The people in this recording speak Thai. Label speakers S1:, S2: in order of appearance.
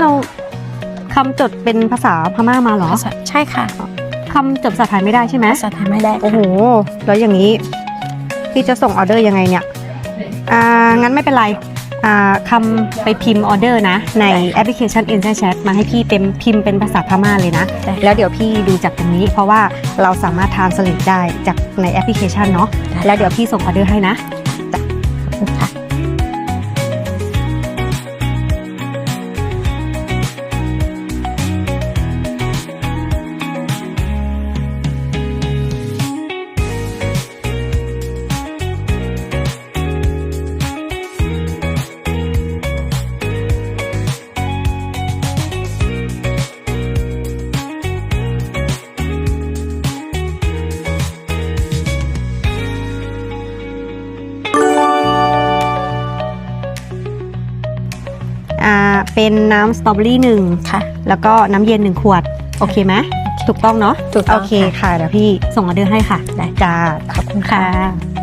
S1: เราคำจดเป็นภาษาพม่ามาเหรอ
S2: ภาษาใช่ค่ะ
S1: คำจดภาษาไทยไม่ได้ใช่ไหม
S2: ภาษาไทยไม่ได้
S1: โอ้โห แล้วอย่างนี้พี่จะส่งออเดอร์ยังไงเนี่ยอ่างั้นไม่เป็นไรอ่าคำไปพิมพ์ออเดอร์นะ ในแอปพลิเคชัน i n s t a Chat มาให้พี่เป็นพิมพ์เป็นภาษาพม่าเลยนะ
S2: ได้
S1: แล้วเดี๋ยวพี่ดูจากตรงนี้ เพราะว่าเราสามารถทานสลิดได้จากในแอปพลิเคชันเนาะแล้วเดี๋ยวพี่ส่งออเดอร์ให้นะ
S2: ค่ะ
S1: อ่าเป็นน้ำสตรอเบอรี่หนึ่ง
S2: ค่ะ
S1: แล้วก็น้ำเย็นหนึ่งขวด โอเคไหมถูกต้องเนาะ
S2: ถูกต้อง
S1: โอเคค่ะเดี๋ยวพี่ส่งออเดอร์ให้ค่ะได้จ้า
S2: ขอบคุณ
S1: ค่ะ
S2: ค่ะ